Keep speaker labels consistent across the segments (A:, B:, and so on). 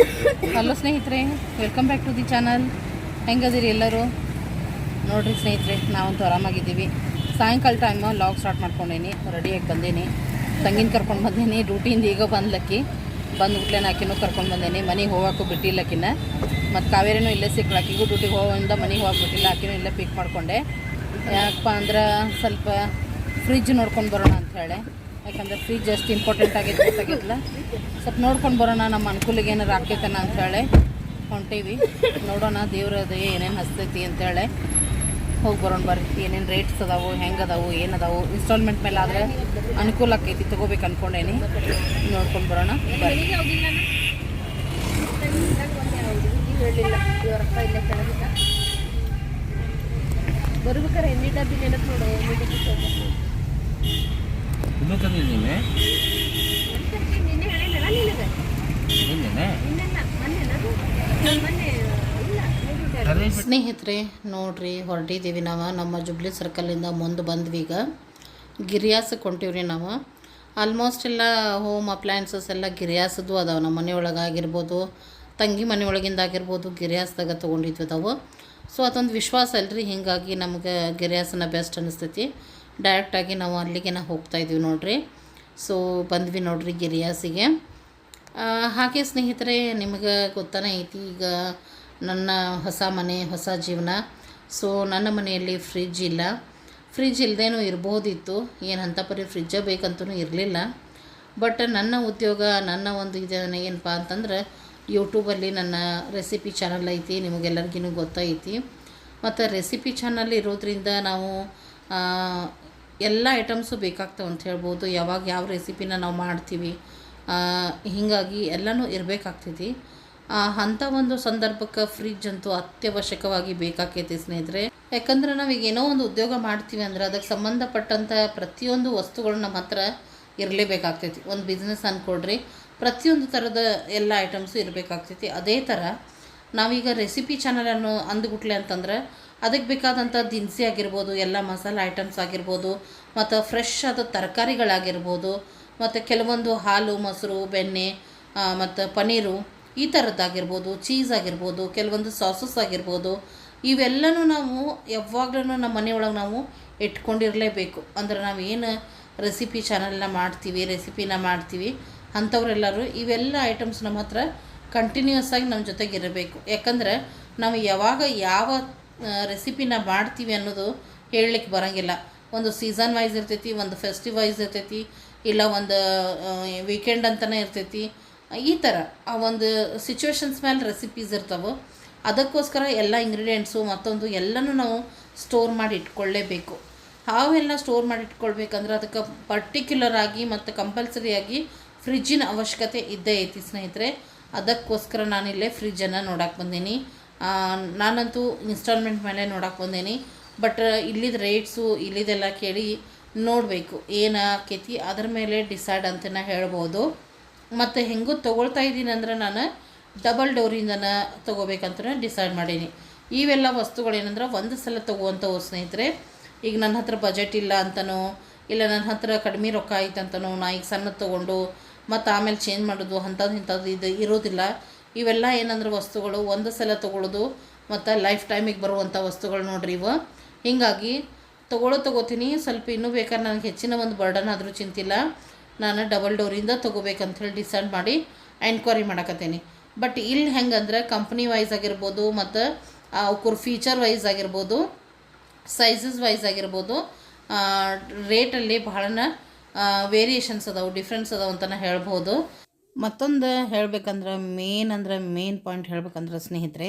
A: Hello ಸ್ನೇಹಿತರೆ welcome back to the channel ಹೆಂಗದಿರಿ ಎಲ್ಲರೂ? ನೋಡ್ರಿ ಸ್ನೇಹಿತರೆ, ನಾವಂತೂ ಆರಾಮಾಗಿದ್ದೀವಿ. ಸಾಯಂಕಾಲ ಟೈಮು ಲಾಗ್ ಸ್ಟಾರ್ಟ್ ಮಾಡ್ಕೊಂಡೇನಿ ರೆಡಿಯಾಗಿ ಬಂದೀನಿ. ತಂಗಿನ ಕರ್ಕೊಂಡು ಬಂದೀನಿ ಡ್ಯೂಟಿಯಿಂದ ಈಗ ಬಂದ್ಲಕ್ಕಿ. ಬಂದು ಬಿಟ್ಲೇನ ಆಕಿನೂ ಕರ್ಕೊಂಡು ಬಂದೇನಿ, ಮನೆಗೆ ಹೋಗೋಕ್ಕೂ ಬಿಟ್ಟಿಲ್ಲಕ್ಕಿನ್ನ ಮತ್ತು ಕಾವೇರಿನೂ ಇಲ್ಲೇ ಸಿಕ್ಕಳು, ಆಕಿಗೂ ಡ್ಯೂಟಿಗೆ ಹೋಗೋದ್ರಿಂದ ಮನೆಗೆ ಹೋಗ್ಬಿಟ್ಟಿಲ್ಲ ಆಕಿನೂ ಇಲ್ಲೇ ಪಿಕ್ ಮಾಡಿಕೊಂಡೆ. ಯಾಕಪ್ಪ ಅಂದ್ರೆ ಸ್ವಲ್ಪ ಫ್ರಿಜ್ ನೋಡ್ಕೊಂಡು ಬರೋಣ ಅಂತ ಹೇಳಿ. ಯಾಕಂದ್ರೆ ಫ್ರಿಜ್ ಅಷ್ಟು ಇಂಪಾರ್ಟೆಂಟ್ ಆಗೈತೆ ಗೊತ್ತಾಗಿಲ್ಲ ಸ್ವಲ್ಪ ನೋಡ್ಕೊಂಡು ಬರೋಣ, ನಮ್ಮ ಅನುಕೂಲಿಗೆ ಏನಾರು ಆಕೈತನ ಅಂತ ಹೇಳಿ ಹೊಂಟೀವಿ. ನೋಡೋಣ ದೇವ್ರದ ಏನೇನು ಹಸ್ತೈತಿ ಅಂತೇಳಿ. ಹೋಗಿ ಬರೋಣ ಬರ್ರಿ. ಏನೇನು ರೇಟ್ಸ್ ಅದಾವು, ಹೆಂಗೆ ಅದಾವು, ಏನು ಅದಾವು. ಇನ್ಸ್ಟಾಲ್ಮೆಂಟ್ ಮೇಲೆ ಆದರೆ ಅನುಕೂಲ ಆಕೈತಿ, ತೊಗೋಬೇಕು ಅಂದ್ಕೊಂಡೇನಿ ನೋಡ್ಕೊಂಡು ಬರೋಣ
B: ಬರ್ಬೇಕಾರೆ ಎಣ್ಣೆ ಡಬ್ಬಿ ನೆನಪು ನೋಡು.
A: ಸ್ನೇಹಿತರೆ, ನೋಡ್ರಿ, ಹೊರಟಿದ್ದೀವಿ ನಾವು. ನಮ್ಮ ಜುಬ್ಲಿ ಸರ್ಕಲಿಂದ ಮುಂದೆ ಬಂದ್ವಿ ಈಗ. ಗಿರಿಯಾಸಕ್ಕೆ ಹೊಂಟೀವ್ರಿ ನಾವು. ಆಲ್ಮೋಸ್ಟ್ ಎಲ್ಲ ಹೋಮ್ ಅಪ್ಲಯನ್ಸಸ್ ಎಲ್ಲ ಗಿರಿಯಾಸದ್ದು ಅದಾವೆ. ನಮ್ಮ ಮನೆಯೊಳಗಾಗಿರ್ಬೋದು ತಂಗಿ ಮನೆಯೊಳಗಿಂದ ಆಗಿರ್ಬೋದು, ಗಿರಿಯಾಸದಾಗ ತೊಗೊಂಡಿದ್ವಿ ಅದಾವು ಸೊ ಅದೊಂದು ವಿಶ್ವಾಸ ಅಲ್ರಿ. ಹೀಗಾಗಿ ನಮ್ಗೆ ಗಿರಿಯಾಸನ ಬೆಸ್ಟ್ ಅನಿಸ್ತೈತಿ. ಡೈರೆಕ್ಟಾಗಿ ನಾವು ಅಲ್ಲಿಗೆ ಹೋಗ್ತಾ ಇದೀವಿ ನೋಡಿರಿ. ಸೊ ಬಂದ್ವಿ ನೋಡಿರಿ ಗಿರಿಯಾಸಿಗೆ. ಹಾಗೆ ಸ್ನೇಹಿತರೆ, ನಿಮಗೆ ಗೊತ್ತಾನೆ ಐತಿ ಈಗ ನನ್ನ ಹೊಸ ಮನೆ, ಹೊಸ ಜೀವನ. ಸೊ ನನ್ನ ಮನೆಯಲ್ಲಿ ಫ್ರಿಜ್ ಇಲ್ಲ. ಫ್ರಿಜ್ ಇಲ್ಲದೇನೂ ಇರ್ಬೋದಿತ್ತು. ಏನು ಅಂತ ಪರಿ ಫ್ರಿಜ್ಜೇ ಬೇಕಂತೂ ಇರಲಿಲ್ಲ. ಬಟ್ ನನ್ನ ಉದ್ಯೋಗ, ನನ್ನ ಒಂದು ಇದು ಏನಪ್ಪ ಅಂತಂದ್ರೆ ಯೂಟ್ಯೂಬಲ್ಲಿ ನನ್ನ ರೆಸಿಪಿ ಚಾನಲ್ ಐತಿ ನಿಮಗೆಲ್ಲರಿಗೂ ಗೊತ್ತೈತಿ. ಮತ್ತು ರೆಸಿಪಿ ಚಾನಲ್ ಇರೋದ್ರಿಂದ ನಾವು ಎಲ್ಲ ಐಟಮ್ಸು ಬೇಕಾಗ್ತವೆ ಅಂತ ಹೇಳ್ಬೋದು. ಯಾವಾಗ ಯಾವ ರೆಸಿಪಿನ ನಾವು ಮಾಡ್ತೀವಿ ಹೀಗಾಗಿ ಎಲ್ಲನೂ ಇರಬೇಕಾಗ್ತೈತಿ. ಅಂಥ ಒಂದು ಸಂದರ್ಭಕ್ಕೆ ಫ್ರಿಜ್ ಅಂತೂ ಅತ್ಯವಶ್ಯಕವಾಗಿ ಬೇಕಾಕೈತಿ ಸ್ನೇಹಿತರೆ. ಯಾಕಂದ್ರೆ ನಾವೀಗ ಏನೋ ಒಂದು ಉದ್ಯೋಗ ಮಾಡ್ತೀವಿ ಅಂದ್ರೆ ಅದಕ್ಕೆ ಸಂಬಂಧಪಟ್ಟಂಥ ಪ್ರತಿಯೊಂದು ವಸ್ತುಗಳು ನಮ್ಮ ಹತ್ರ ಇರಲೇಬೇಕಾಗ್ತೈತಿ. ಒಂದು ಬಿಸ್ನೆಸ್ ಅಂದ್ಕೊಡ್ರಿ ಪ್ರತಿಯೊಂದು ಥರದ ಎಲ್ಲ ಐಟಮ್ಸು ಇರಬೇಕಾಗ್ತೈತಿ. ಅದೇ ಥರ ನಾವೀಗ ರೆಸಿಪಿ ಚಾನಲನ್ನು ಅಂದ್ಬಿಟ್ಲೆ ಅಂತಂದ್ರೆ ಅದಕ್ಕೆ ಬೇಕಾದಂಥ ದಿನಸಿ ಆಗಿರ್ಬೋದು, ಎಲ್ಲ ಮಸಾಲೆ ಐಟಮ್ಸ್ ಆಗಿರ್ಬೋದು, ಮತ್ತು ಫ್ರೆಶ್ ಆದ ತರಕಾರಿಗಳಾಗಿರ್ಬೋದು, ಮತ್ತು ಕೆಲವೊಂದು ಹಾಲು, ಮೊಸರು, ಬೆಣ್ಣೆ ಮತ್ತು ಪನ್ನೀರು ಈ ಥರದ್ದಾಗಿರ್ಬೋದು ಚೀಸ್ ಆಗಿರ್ಬೋದು, ಕೆಲವೊಂದು ಸಾಸಸ್ ಆಗಿರ್ಬೋದು, ಇವೆಲ್ಲನೂ ನಾವು ಯಾವಾಗಲೂ ನಮ್ಮ ಮನೆಯೊಳಗೆ ನಾವು ಇಟ್ಕೊಂಡಿರಲೇಬೇಕು. ಅಂದ್ರೆ ನಾವು ಏನು ರೆಸಿಪಿ ಚಾನಲ್ನ ಮಾಡ್ತೀವಿ ರೆಸಿಪಿನ ಮಾಡ್ತೀವಿ, ಅಂಥವ್ರೆಲ್ಲರೂ ಇವೆಲ್ಲ ಐಟಮ್ಸ್ ನಮ್ಮ ಹತ್ರ ಕಂಟಿನ್ಯೂಸ್ ಆಗಿ ನಮ್ಮ ಜೊತೆಗೆ ಇರಬೇಕು. ಯಾಕಂದ್ರೆ ನಾವು ಯಾವಾಗ ಯಾವ ರೆಸಿಪಿನ ಮಾಡ್ತೀವಿ ಅನ್ನೋದು ಹೇಳಲಿಕ್ಕೆ ಬರೋಂಗಿಲ್ಲ. ಒಂದು ಸೀಸನ್ ವೈಸ್ ಇರ್ತೈತಿ, ಒಂದು ಫೆಸ್ಟಿವ್ ವೈಸ್ ಇರ್ತೈತಿ, ಇಲ್ಲ ಒಂದು ವೀಕೆಂಡ್ ಅಂತಲೇ ಇರ್ತೈತಿ. ಈ ಥರ ಆ ಒಂದು ಸಿಚುವೇಶನ್ಸ್ ಮೇಲೆ ರೆಸಿಪೀಸ್ ಇರ್ತವೆ. ಅದಕ್ಕೋಸ್ಕರ ಎಲ್ಲ ಇಂಗ್ರೀಡಿಯೆಂಟ್ಸು ಮತ್ತೊಂದು ಎಲ್ಲನೂ ನಾವು ಸ್ಟೋರ್ ಮಾಡಿ ಇಟ್ಕೊಳ್ಳೇಬೇಕು ಹಾವೆಲ್ಲ ಸ್ಟೋರ್ ಮಾಡಿ ಇಟ್ಕೊಳ್ಬೇಕಂದ್ರೆ ಅದಕ್ಕೆ ಪರ್ಟಿಕ್ಯುಲರ್ ಆಗಿ ಮತ್ತು ಕಂಪಲ್ಸರಿಯಾಗಿ ಫ್ರಿಜ್ಜಿನ ಅವಶ್ಯಕತೆ ಇದ್ದೇ ಐತಿ ಸ್ನೇಹಿತರೆ. ಅದಕ್ಕೋಸ್ಕರ ನಾನಿಲ್ಲೇ ಫ್ರಿಜ್ಜನ್ನು ನೋಡಕ್ಕೆ ಬಂದೀನಿ. ನಾನಂತೂ ಇನ್ಸ್ಟಾಲ್ಮೆಂಟ್ ಮೇಲೆ ನೋಡಕ್ಕೆ ಬಂದೇನಿ. ಬಟ್ ಇಲ್ಲಿದ ರೇಟ್ಸು ಇಲ್ಲಿದೆಲ್ಲ ಕೇಳಿ ನೋಡಬೇಕು. ಏನು ಆಕೈತಿ? ಅದ್ರ ಮೇಲೆ ಡಿಸೈಡ್ ಅಂತ ನಾ ಹೇಳ್ಬೋದು. ಮತ್ತು ಹೆಂಗೂ ತೊಗೊಳ್ತಾ ಇದ್ದೀನಿ ಅಂದ್ರೆ ನಾನು ಡಬಲ್ ಡೋರಿಂದನ ತೊಗೋಬೇಕಂತ ಡಿಸೈಡ್ ಮಾಡೀನಿ. ಇವೆಲ್ಲ ವಸ್ತುಗಳೇನಂದ್ರೆ ಒಂದು ಸಲ ತೊಗೋವಂಥವು ಸ್ನೇಹಿತರೆ, ಈಗ ನನ್ನ ಹತ್ರ ಬಜೆಟ್ ಇಲ್ಲ ಅಂತನೋ, ಇಲ್ಲ ನನ್ನ ಹತ್ರ ಕಡಿಮೆ ರೊಕ್ಕ ಐತಂತನೋ, ನಾ ಈಗ ಸಣ್ಣದು ತೊಗೊಂಡು ಮತ್ತು ಆಮೇಲೆ ಚೇಂಜ್ ಮಾಡೋದು ಅಂಥದ್ದು ಇಂಥದ್ದು ಇದು ಇರೋದಿಲ್ಲ. ಇವೆಲ್ಲ ಏನಂದ್ರೆ ವಸ್ತುಗಳು, ಒಂದು ಸಲ ತೊಗೊಳ್ಳೋದು ಮತ್ತು ಲೈಫ್ ಟೈಮಿಗೆ ಬರುವಂಥ ವಸ್ತುಗಳು ನೋಡ್ರಿ ಇವು. ಹೀಗಾಗಿ ತೊಗೊಳ್ಳೋ ತೊಗೋತೀನಿ, ಸ್ವಲ್ಪ ಇನ್ನೂ ಬೇಕಾದ್ರೆ ನನಗೆ ಹೆಚ್ಚಿನ ಒಂದು ಬರ್ಡನ್ ಆದರೂ ಚಿಂತಿಲ್ಲ. ನಾನು ಡಬಲ್ ಡೋರಿಂದ ತೊಗೋಬೇಕಂಥೇಳಿ ಡಿಸೈಡ್ ಮಾಡಿ ಎನ್ಕ್ವೈರಿ ಮಾಡಕತ್ತೀನಿ. ಬಟ್ ಇಲ್ಲಿ ಹೆಂಗಂದ್ರೆ ಕಂಪ್ನಿ ವೈಸ್ ಆಗಿರ್ಬೋದು ಮತ್ತು ಅವ್ರ ಫೀಚರ್ ವೈಸ್ ಆಗಿರ್ಬೋದು ಸೈಜಸ್ ವೈಸ್ ಆಗಿರ್ಬೋದು ರೇಟಲ್ಲಿ ಬಹಳನ ವೇರಿಯೇಷನ್ಸ್ ಅದಾವೆ ಡಿಫ್ರೆನ್ಸ್ ಅದಾವೆ ಅಂತಲೇ ಹೇಳ್ಬೋದು. ಮತ್ತೊಂದು ಹೇಳ್ಬೇಕಂದ್ರೆ ಮೇನ್ ಅಂದರೆ ಮೇನ್ ಪಾಯಿಂಟ್ ಹೇಳ್ಬೇಕಂದ್ರೆ ಸ್ನೇಹಿತರೆ,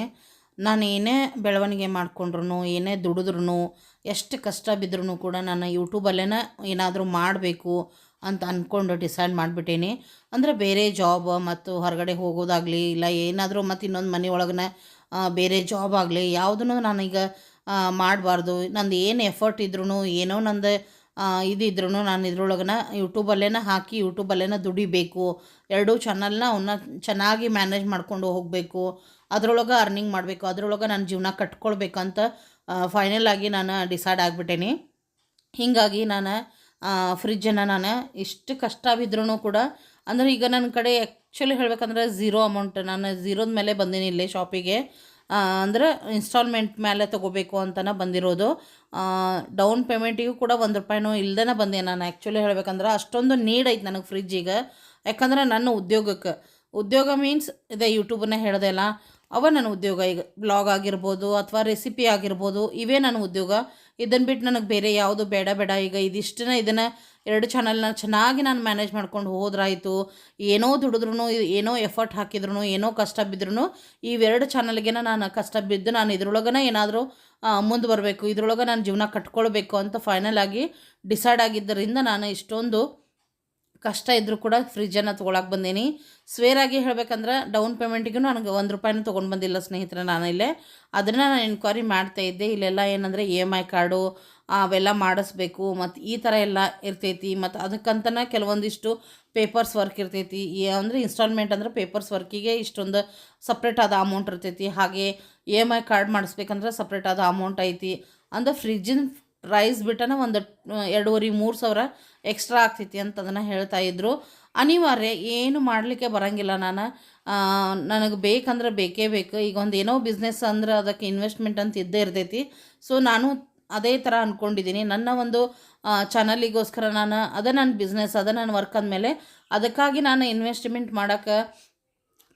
A: ನಾನು ಏನೇ ಬೆಳವಣಿಗೆ ಮಾಡಿಕೊಂಡ್ರು ಏನೇ ದುಡಿದ್ರೂ ಎಷ್ಟು ಕಷ್ಟ ಬಿದ್ರೂ ಕೂಡ ನಾನು ಯೂಟ್ಯೂಬಲ್ಲೇ ಏನಾದರೂ ಮಾಡಬೇಕು ಅಂತ ಅಂದ್ಕೊಂಡು ಡಿಸೈಡ್ ಮಾಡಿಬಿಟ್ಟೇನಿ. ಅಂದರೆ ಬೇರೆ ಜಾಬ್ ಮತ್ತು ಹೊರಗಡೆ ಹೋಗೋದಾಗಲಿ, ಇಲ್ಲ ಏನಾದರೂ ಮತ್ತು ಇನ್ನೊಂದು ಮನೆ ಒಳಗನೆ ಬೇರೆ ಜಾಬ್ ಆಗಲಿ, ಯಾವುದನ್ನು ನಾನೀಗ ಮಾಡಬಾರ್ದು. ನಂದು ಏನು ಎಫರ್ಟ್ ಇದ್ರೂ ಏನೋ ನಂದು ಇದಿದ್ರೂ ನಾನು ಇದ್ರೊಳಗನ ಯೂಟ್ಯೂಬಲ್ಲೇನ ಹಾಕಿ ಯೂಟ್ಯೂಬಲ್ಲೇನ ದುಡಿಬೇಕು. ಎರಡೂ ಚಾನಲ್ನ ಅವನ್ನ ಚೆನ್ನಾಗಿ ಮ್ಯಾನೇಜ್ ಮಾಡ್ಕೊಂಡು ಹೋಗಬೇಕು. ಅದರೊಳಗೆ ಅರ್ನಿಂಗ್ ಮಾಡಬೇಕು. ಅದರೊಳಗೆ ನನ್ನ ಜೀವನ ಕಟ್ಕೊಳ್ಬೇಕಂತ ಫೈನಲ್ ಆಗಿ ನಾನು ಡಿಸೈಡ್ ಆಗಿಬಿಟ್ಟೇನಿ. ಹೀಗಾಗಿ ನಾನು ಫ್ರಿಜ್ಜನ್ನು ನಾನು ಎಷ್ಟು ಕಷ್ಟ ಬಿದ್ರೂ ಕೂಡ, ಅಂದರೆ ಈಗ ನನ್ನ ಕಡೆ ಆ್ಯಕ್ಚುಲಿ ಹೇಳ್ಬೇಕಂದ್ರೆ ಝೀರೋ ಅಮೌಂಟ್ ನಾನು ಝೀರೋದ ಮೇಲೆ ಬಂದೀನಿ ಇಲ್ಲೇ ಶಾಪಿಗೆ ಅಂದ್ರೆ ಇನ್ಸ್ಟಾಲ್ಮೆಂಟ್ ಮೇಲೆ ತೊಗೋಬೇಕು ಅಂತಲೇ ಬಂದಿರೋದು. ಡೌನ್ ಪೇಮೆಂಟಿಗೂ ಕೂಡ ಒಂದು ರೂಪಾಯಿನೂ ಇಲ್ದೇ ಬಂದೆ ನಾನು. ಆ್ಯಕ್ಚುಲಿ ಹೇಳ್ಬೇಕಂದ್ರೆ ಅಷ್ಟೊಂದು ನೀಡ್ ಐತೆ ನನಗೆ ಫ್ರಿಜ್ಜಿಗೆ ಯಾಕಂದ್ರೆ ನನ್ನ ಉದ್ಯೋಗಕ್ಕೆ. ಉದ್ಯೋಗ ಮೀನ್ಸ್ ಇದೇ ಯೂಟ್ಯೂಬನ್ನ ಹೇಳ್ದೆಲ್ಲ ಅವ ನನ್ನ ಉದ್ಯೋಗ ಈಗ. ಬ್ಲಾಗ್ ಆಗಿರ್ಬೋದು ಅಥವಾ ರೆಸಿಪಿ ಆಗಿರ್ಬೋದು, ಇವೇ ನನ್ನ ಉದ್ಯೋಗ. ಇದನ್ನು ಬಿಟ್ಟು ನನಗೆ ಬೇರೆ ಯಾವುದು ಬೇಡ ಬೇಡ. ಈಗ ಇದಿಷ್ಟನ್ನ ಇದನ್ನು ಎರಡು ಚಾನಲ್ನ ಚೆನ್ನಾಗಿ ನಾನು ಮ್ಯಾನೇಜ್ ಮಾಡ್ಕೊಂಡು ಹೋದ್ರಾಯಿತು. ಏನೋ ದುಡಿದ್ರೂ ಏನೋ ಎಫರ್ಟ್ ಹಾಕಿದ್ರು ಏನೋ ಕಷ್ಟ ಬಿದ್ರೂ ಇವೆರಡು ಚಾನಲ್ಗೆ ನಾನು ಕಷ್ಟ ಬಿದ್ದು ನಾನು ಇದ್ರೊಳಗನ ಏನಾದರೂ ಮುಂದೆ ಬರಬೇಕು ಇದ್ರೊಳಗೆ ನಾನು ಜೀವನ ಕಟ್ಕೊಳ್ಬೇಕು ಅಂತ ಫೈನಲ್ ಆಗಿ ಡಿಸೈಡ್ ಆಗಿದ್ದರಿಂದ ನಾನು ಇಷ್ಟೊಂದು ಕಷ್ಟ ಇದ್ದರೂ ಕೂಡ ಫ್ರಿಜ್ಜನ್ನು ತೊಗೊಳಕ್ಕೆ ಬಂದೀನಿ. ಸ್ವೇರಾಗಿ ಹೇಳಬೇಕಂದ್ರೆ ಡೌನ್ ಪೇಮೆಂಟಿಗೂ ನನಗೆ ಒಂದು ರೂಪಾಯಿನೂ ತೊಗೊಂಡು ಬಂದಿಲ್ಲ ಸ್ನೇಹಿತರೆ ನಾನು ಇಲ್ಲೇ. ಅದನ್ನು ನಾನು ಎನ್ಕ್ವೈರಿ ಮಾಡ್ತಾ ಇದ್ದೆ. ಇಲ್ಲೆಲ್ಲ ಏನಂದರೆ ಇ ಎಂ ಐ ಕಾರ್ಡು ಅವೆಲ್ಲ ಮಾಡಿಸ್ಬೇಕು. ಮತ್ತು ಈ ಥರ ಎಲ್ಲ ಇರ್ತೈತಿ. ಮತ್ತು ಅದಕ್ಕಂತನೇ ಕೆಲವೊಂದಿಷ್ಟು ಪೇಪರ್ಸ್ ವರ್ಕ್ ಇರ್ತೈತಿ. ಅಂದರೆ ಇನ್ಸ್ಟಾಲ್ಮೆಂಟ್ ಅಂದ್ರೆ ಪೇಪರ್ಸ್ ವರ್ಕಿಗೆ ಇಷ್ಟೊಂದು ಸಪ್ರೇಟ್ ಆದ ಅಮೌಂಟ್ ಇರ್ತೈತಿ. ಹಾಗೆ ಇ ಎಂ ಐ ಕಾರ್ಡ್ ಮಾಡಿಸ್ಬೇಕಂದ್ರೆ ಸಪ್ರೇಟ್ ಆದ ಅಮೌಂಟ್ ಐತಿ. ಅಂದ್ರೆ ಫ್ರಿಜ್ಜಿನ ಪ್ರೈಸ್ ಬಿಟ್ಟನ ಒಂದು ಎರಡೂವರೆ, ಮೂರು ಸಾವಿರ ಎಕ್ಸ್ಟ್ರಾ ಆಗ್ತೈತಿ ಅಂತ ಅದನ್ನು ಹೇಳ್ತಾ ಇದ್ರು. ಅನಿವಾರ್ಯ, ಏನು ಮಾಡಲಿಕ್ಕೆ ಬರೋಂಗಿಲ್ಲ ನಾನು. ನನಗೆ ಬೇಕಂದ್ರೆ ಬೇಕೇ ಬೇಕು. ಈಗ ಒಂದು ಏನೋ ಬಿಸ್ನೆಸ್ ಅಂದ್ರೆ ಅದಕ್ಕೆ ಇನ್ವೆಸ್ಟ್ಮೆಂಟ್ ಅಂತ ಇದ್ದೇ ಇರ್ತೈತಿ. ಸೊ ನಾನು ಅದೇ ಥರ ಅಂದ್ಕೊಂಡಿದ್ದೀನಿ ನನ್ನ ಒಂದು ಚಾನಲಿಗೋಸ್ಕರ ನಾನು ಅದೇ ನನ್ನ ಬಿಸ್ನೆಸ್ ಅದೇ ನನ್ನ ವರ್ಕ್ ಅಂದಮೇಲೆ ಅದಕ್ಕಾಗಿ ನಾನು ಇನ್ವೆಸ್ಟ್ಮೆಂಟ್ ಮಾಡೋಕ್ಕೆ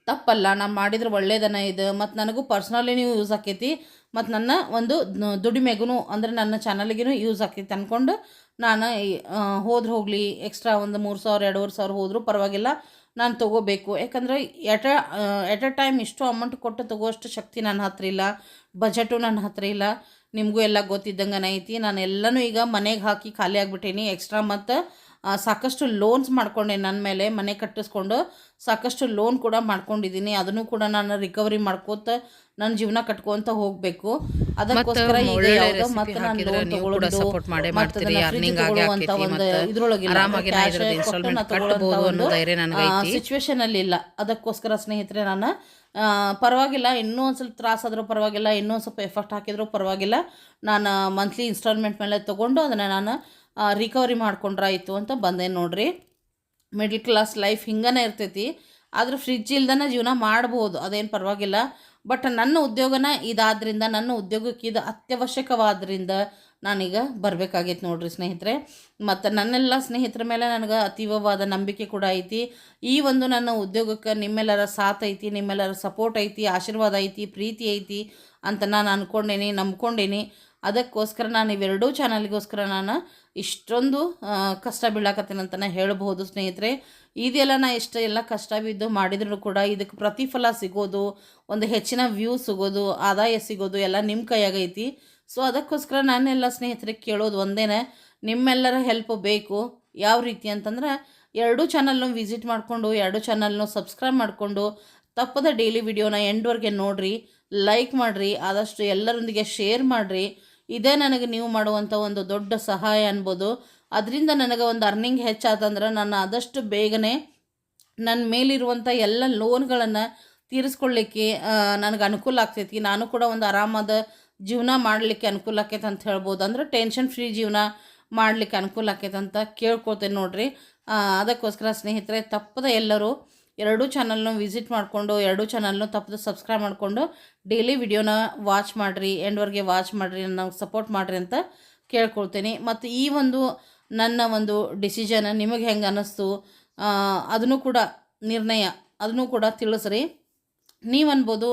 A: ತಪ್ಪಲ್ಲ. ನಾನು ಮಾಡಿದ್ರೆ ಒಳ್ಳೇದನ ಇದು. ಮತ್ತು ನನಗೂ ಪರ್ಸ್ನಲಿನೂ ಯೂಸ್ ಆಕೈತಿ. ಮತ್ತು ನನ್ನ ಒಂದು ದುಡಿಮೆಗೂ ಅಂದರೆ ನನ್ನ ಚಾನಲ್ಗೂ ಯೂಸ್ ಆಗ್ತೈತೆ ಅಂದ್ಕೊಂಡು ನಾನು ಹೋದ್ರೆ ಹೋಗಲಿ ಎಕ್ಸ್ಟ್ರಾ ಒಂದು ಮೂರು ಸಾವಿರ, ಎರಡೂವರೆ ಸಾವಿರ ಹೋದರೂ ಪರವಾಗಿಲ್ಲ, ನಾನು ತೊಗೋಬೇಕು. ಯಾಕಂದರೆ ಎಟ್ ಎಟ್ ಅ ಟೈಮ್ ಇಷ್ಟು ಅಮೌಂಟ್ ಕೊಟ್ಟು ತೊಗೋಷ್ಟು ಶಕ್ತಿ ನನ್ನ ಹತ್ರ ಇಲ್ಲ ಬಜೆಟು ನನ್ನ ಹತ್ರ ಇಲ್ಲ, ನಿಮಗೂ ಎಲ್ಲ ಗೊತ್ತಿದ್ದಂಗೆ ಐತಿ. ನಾನು ಎಲ್ಲನೂ ಈಗ ಮನೆಗೆ ಹಾಕಿ ಖಾಲಿ ಆಗಿಬಿಟ್ಟೀನಿ. ಎಕ್ಸ್ಟ್ರಾ ಮತ್ತು ಸಾಕಷ್ಟು ಲೋನ್ಸ್ ಮಾಡ್ಕೊಂಡೆ ನನ್ನ ಮೇಲೆ, ಮನೆ ಕಟ್ಟಿಸ್ಕೊಂಡು ಸಾಕಷ್ಟು ಲೋನ್ ಕೂಡ ಮಾಡ್ಕೊಂಡಿದ್ದೀನಿ ಅದನ್ನು ಕೂಡ ನಾನು ರಿಕವರಿ ಮಾಡ್ಕೋತ ನನ್ನ ಜೀವನ ಕಟ್ಕೊಂತ ಹೋಗ್ಬೇಕು. ಅದಕ್ಕೋಸ್ಕರ ಈಗ ಯಾವ್ದೋ ಮತ್ತೆ ನಾನು ಲೋನ್ ತಗೊಳ್ಳೋದು ಮತ್ತೆ
B: ನನಗೈತಿ.
A: ಸಿಚುವೇಶನ್ ಅಲ್ಲಿ ಇಲ್ಲ. ಅದಕ್ಕೋಸ್ಕರ ಸ್ನೇಹಿತರೆ ನಾನು ಪರವಾಗಿಲ್ಲ ಇನ್ನೂ ಒಂದು ಸ್ವಲ್ಪ ತ್ರಾಸಾದರೂ ಪರವಾಗಿಲ್ಲ ಇನ್ನೂ ಸ್ವಲ್ಪ ಎಫರ್ಟ್ ಹಾಕಿದರೂ ಪರವಾಗಿಲ್ಲ. ನಾನು ಮಂತ್ಲಿ ಇನ್ಸ್ಟಾಲ್ಮೆಂಟ್ ಮೇಲೆ ತೊಗೊಂಡು ಅದನ್ನು ನಾನು ರಿಕವರಿ ಮಾಡ್ಕೊಂಡ್ರಾಯಿತು ಅಂತ ಬಂದೆ ನೋಡ್ರಿ. ಮಿಡ್ಲ್ ಕ್ಲಾಸ್ ಲೈಫ್ ಹಿಂಗನೇ ಇರ್ತೈತಿ. ಆದ್ರೆ ಫ್ರಿಜ್ ಇಲ್ದನ ಜೀವನ ಮಾಡ್ಬೋದು. ಅದೇನು ಪರವಾಗಿಲ್ಲ. ಬಟ್ ನನ್ನ ಉದ್ಯೋಗನ ಇದಾದ್ರಿಂದ, ನನ್ನ ಉದ್ಯೋಗಕ್ಕೆ ಇದು ಅತ್ಯವಶ್ಯಕವಾದ್ರಿಂದ ನಾನೀಗ ಬರಬೇಕಾಗೈತೆ ನೋಡ್ರಿ ಸ್ನೇಹಿತರೆ. ಮತ್ತು ನನ್ನೆಲ್ಲ ಸ್ನೇಹಿತರ ಮೇಲೆ ನನಗೆ ಅತೀವವಾದ ನಂಬಿಕೆ ಕೂಡ ಐತಿ. ಈ ಒಂದು ನನ್ನ ಉದ್ಯೋಗಕ್ಕೆ ನಿಮ್ಮೆಲ್ಲರ ಸಾಥ್ ಐತಿ, ನಿಮ್ಮೆಲ್ಲರ ಸಪೋರ್ಟ್ ಐತಿ, ಆಶೀರ್ವಾದ ಐತಿ, ಪ್ರೀತಿ ಐತಿ ಅಂತ ನಾನು ಅಂದ್ಕೊಂಡೇನಿ ನಂಬ್ಕೊಂಡೇನಿ. ಅದಕ್ಕೋಸ್ಕರ ನಾನು ಇವೆರಡೂ ಚಾನಲ್ಗೋಸ್ಕರ ನಾನು ಇಷ್ಟೊಂದು ಕಷ್ಟ ಬೀಳಾಕತ್ತೇನೆ ಅಂತಲೇ ಹೇಳ್ಬೋದು ಸ್ನೇಹಿತರೆ. ಇದೆಲ್ಲ ನಾ ಎಷ್ಟು ಎಲ್ಲ ಕಷ್ಟ ಬಿದ್ದು ಮಾಡಿದ್ರು ಕೂಡ ಇದಕ್ಕೆ ಪ್ರತಿಫಲ ಸಿಗೋದು, ಒಂದು ಹೆಚ್ಚಿನ ವ್ಯೂ ಸಿಗೋದು, ಆದಾಯ ಸಿಗೋದು ಎಲ್ಲ ನಿಮ್ಮ ಕೈಯಾಗೈತಿ ಸೊ ಅದಕ್ಕೋಸ್ಕರ ನಾನೆಲ್ಲ ಸ್ನೇಹಿತರಿಗೆ ಕೇಳೋದು ಒಂದೇನೆ, ನಿಮ್ಮೆಲ್ಲರ ಹೆಲ್ಪ್ ಬೇಕು. ಯಾವ ರೀತಿ ಅಂತಂದ್ರೆ, ಎರಡೂ ಚಾನಲ್ನು ವಿಸಿಟ್ ಮಾಡಿಕೊಂಡು, ಎರಡೂ ಚಾನಲ್ನು ಸಬ್ಸ್ಕ್ರೈಬ್ ಮಾಡಿಕೊಂಡು, ತಪ್ಪದ ಡೈಲಿ ವಿಡಿಯೋನ ಎಂಡ್ವರೆಗೆ ನೋಡಿರಿ, ಲೈಕ್ ಮಾಡಿರಿ, ಆದಷ್ಟು ಎಲ್ಲರೊಂದಿಗೆ ಶೇರ್ ಮಾಡಿರಿ. ಇದೇ ನನಗೆ ನೀವು ಮಾಡುವಂಥ ಒಂದು ದೊಡ್ಡ ಸಹಾಯ ಅನ್ಬೋದು. ಅದರಿಂದ ನನಗೆ ಒಂದು ಅರ್ನಿಂಗ್ ಹೆಚ್ಚಾತಂದ್ರೆ ನಾನು ಆದಷ್ಟು ಬೇಗನೆ ನನ್ನ ಮೇಲಿರುವಂಥ ಎಲ್ಲ ಲೋನ್ಗಳನ್ನು ತೀರಿಸ್ಕೊಳ್ಳಿಕ್ಕೆ ನನಗೆ ಅನುಕೂಲ ಆಗ್ತೈತಿ. ನಾನು ಕೂಡ ಒಂದು ಆರಾಮದ ಜೀವನ ಮಾಡಲಿಕ್ಕೆ ಅನುಕೂಲ ಆಕೈತೆ ಅಂತ ಹೇಳ್ಬೋದು. ಅಂದ್ರೆ ಟೆನ್ಷನ್ ಫ್ರೀ ಜೀವನ ಮಾಡಲಿಕ್ಕೆ ಅನುಕೂಲ ಆಕೈತೆ ಅಂತ ಕೇಳ್ಕೊತೇನೆ ನೋಡ್ರಿ. ಅದಕ್ಕೋಸ್ಕರ ಸ್ನೇಹಿತರೆ, ತಪ್ಪದೆ ಎಲ್ಲರೂ ಎರಡೂ ಚಾನಲ್ನು ವಿಸಿಟ್ ಮಾಡಿಕೊಂಡು, ಎರಡೂ ಚಾನಲ್ನು ತಪ್ಪದು ಸಬ್ಸ್ಕ್ರೈಬ್ ಮಾಡಿಕೊಂಡು ಡೈಲಿ ವಿಡಿಯೋನ ವಾಚ್ ಮಾಡಿರಿ ಎಂಡ್ವರೆಗೆ ವಾಚ್ ಮಾಡಿರಿ ನನಗೆ ಸಪೋರ್ಟ್ ಮಾಡಿರಿ ಅಂತ ಕೇಳ್ಕೊಳ್ತೀನಿ. ಮತ್ತು ಈ ಒಂದು ನನ್ನ ಒಂದು ಡಿಸಿಷನ್ ನಿಮಗೆ ಹೆಂಗೆ ಅನ್ನಿಸ್ತು ಅದನ್ನು ಕೂಡ ನಿರ್ಣಯ, ಅದನ್ನು ಕೂಡ ತಿಳಿಸ್ರಿ. ನೀವು ಅನ್ಬೋದು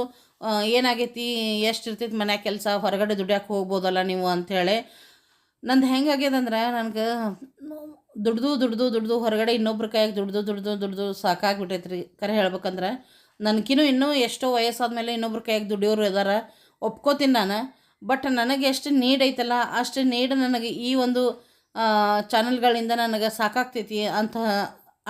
A: ಏನಾಗೈತಿ, ಎಷ್ಟು ಇರ್ತೈತಿ ಮನೆ ಕೆಲಸ, ಹೊರಗಡೆ ದುಡ್ಯಾಕೆ ಹೋಗ್ಬೋದಲ್ಲ ನೀವು ಅಂಥೇಳಿ ನಂದು ಹೆಂಗಾಗ್ಯದಂದ್ರೆ ನನಗೆ ದುಡ್ದು ದುಡ್ದು ದುಡ್ದು ಹೊರಗಡೆ ಇನ್ನೊಬ್ರ ಕೈಯಾಗಿ ದುಡ್ದು ದುಡ್ದು ದುಡ್ದು ಸಾಕಾಗ್ಬಿಟ್ಟೈತೆ ರೀ ಕರೆ ಹೇಳ್ಬೇಕಂದ್ರೆ ನನಗಿನ್ನೂ ಇನ್ನೂ ಎಷ್ಟೋ ವಯಸ್ಸಾದ್ಮೇಲೆ ಇನ್ನೊಬ್ರ ಕೈಯಾಗಿ ದುಡಿಯೋರು ಇದಾರ, ಒಪ್ಕೋತೀನಿ ನಾನು. ಬಟ್ ನನಗೆ ಎಷ್ಟು ನೀಡ್ ಐತಲ್ಲ, ಅಷ್ಟು ನೀಡ್ ನನಗೆ ಈ ಒಂದು ಚಾನಲ್ಗಳಿಂದ ನನಗೆ ಸಾಕಾಗ್ತೈತಿ ಅಂತ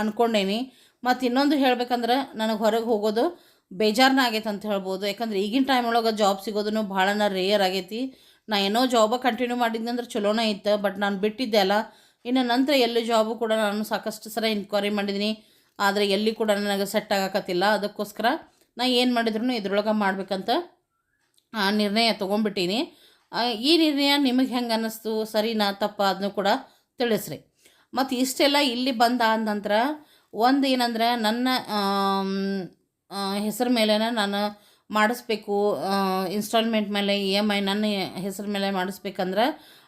A: ಅಂದ್ಕೊಂಡೇನಿ ಮತ್ತು ಇನ್ನೊಂದು ಹೇಳ್ಬೇಕಂದ್ರೆ ನನಗೆ ಹೊರಗೆ ಹೋಗೋದು ಬೇಜಾರನ್ನ ಆಗೈತೆ ಅಂತ ಹೇಳ್ಬೋದು. ಯಾಕಂದ್ರೆ ಈಗಿನ ಟೈಮ್ ಒಳಗೆ ಜಾಬ್ ಸಿಗೋದನ್ನು ಭಾಳನ ರೇಯರ್ ಆಗೈತಿ. ನಾ ಏನೋ ಜಾಬ ಕಂಟಿನ್ಯೂ ಮಾಡಿದ್ನಂದ್ರೆ ಚಲೋನೇ ಇತ್ತು, ಬಟ್ ನಾನು ಬಿಟ್ಟಿದ್ದೆ ಅಲ್ಲ ಇನ್ನು ನಂತರ ಎಲ್ಲಿ ಜಾಬು ಕೂಡ ನಾನು ಸಾಕಷ್ಟು ಸಲ ಎನ್ಕ್ವೈರಿ ಮಾಡಿದ್ದೀನಿ ಆದರೆ ಎಲ್ಲಿ ಕೂಡ ನನಗೆ ಸೆಟ್ ಆಗಕತ್ತಿಲ್ಲ. ಅದಕ್ಕೋಸ್ಕರ ನಾ ಏನು ಮಾಡಿದ್ರು ಇದ್ರೊಳಗೆ ಮಾಡಬೇಕಂತ ನಿರ್ಣಯ ತೊಗೊಂಡ್ಬಿಟ್ಟೀನಿ ಈ ನಿರ್ಣಯ ನಿಮಗೆ ಹೆಂಗೆ ಅನ್ನಿಸ್ತು ಸರಿನಾ ತಪ್ಪ ಅದನ್ನು ಕೂಡ ತಿಳಿಸ್ರಿ. ಮತ್ತು ಇಷ್ಟೆಲ್ಲ ಇಲ್ಲಿ ಬಂದ ನಂತರ ಒಂದು ಏನಂದ್ರೆ ನನ್ನ ಹೆಸರು ಮೇಲೆ ನಾನು ಮಾಡಿಸ್ಬೇಕು ಇನ್ಸ್ಟಾಲ್ಮೆಂಟ್ ಮೇಲೆ ಇ ಎಂ ಐ ನನ್ನ ಹೆಸರು ಮೇಲೆ ಮಾಡಿಸ್ಬೇಕಂದ್ರೆ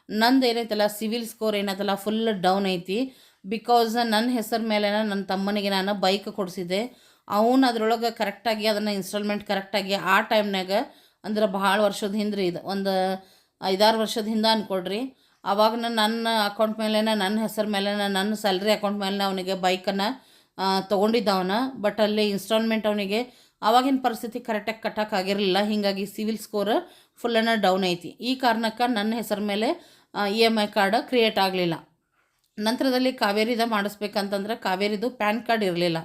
A: ನಂದು ಏನೈತಲ್ಲ, ಸಿವಿಲ್ ಸ್ಕೋರ್ ಏನೈತಲ್ಲ ಫುಲ್ ಡೌನ್ ಐತಿ. ಬಿಕಾಸ್ ನನ್ನ ಹೆಸರು ಮೇಲೆ ನನ್ನ ತಮ್ಮನಿಗೆ ನಾನು ಬೈಕ್ ಕೊಡಿಸಿದ್ದೆ. ಅವನು ಅದರೊಳಗೆ ಕರೆಕ್ಟಾಗಿ ಅದನ್ನು ಇನ್ಸ್ಟಾಲ್ಮೆಂಟ್ ಕರೆಕ್ಟಾಗಿ ಆ ಟೈಮ್ನಾಗ ಅಂದ್ರೆ ಭಾಳ ವರ್ಷದ ಹಿಂದೆ ಇದು, ಒಂದು ಐದಾರು ವರ್ಷದ ಹಿಂದೆ ಅಂದ್ಕೊಡ್ರಿ ಆವಾಗ ನನ್ನ ಅಕೌಂಟ್ ಮೇಲೆ ನನ್ನ ಹೆಸರು ಮೇಲೆ ನನ್ನ ಸ್ಯಾಲ್ರಿ ಅಕೌಂಟ್ ಮೇಲೆ ಅವನಿಗೆ ಬೈಕನ್ನು ತೊಗೊಂಡಿದ್ದ ಅವನ. ಬಟ್ ಅಲ್ಲಿ ಇನ್ಸ್ಟಾಲ್ಮೆಂಟ್ ಅವನಿಗೆ ಆವಾಗಿನ ಪರಿಸ್ಥಿತಿ ಕರೆಕ್ಟಾಗಿ ಕಟ್ಟೋಕ್ಕಾಗಿರಲಿಲ್ಲ ಹೀಗಾಗಿ ಸಿವಿಲ್ ಸ್ಕೋರ್ ಫುಲ್ಲನ್ನು ಡೌನ್ ಐತಿ. ಈ ಕಾರಣಕ್ಕೆ ನನ್ನ ಹೆಸರು ಮೇಲೆ E M I card create ಆಗಲಿಲ್ಲ. ನಂತರದಲ್ಲಿ ಕಾವೇರಿದ ಮಾಡಿಸ್ಬೇಕಂತಂದ್ರೆ ಕಾವೇರಿದು ಪ್ಯಾನ್ ಕಾರ್ಡ್ ಇರಲಿಲ್ಲ.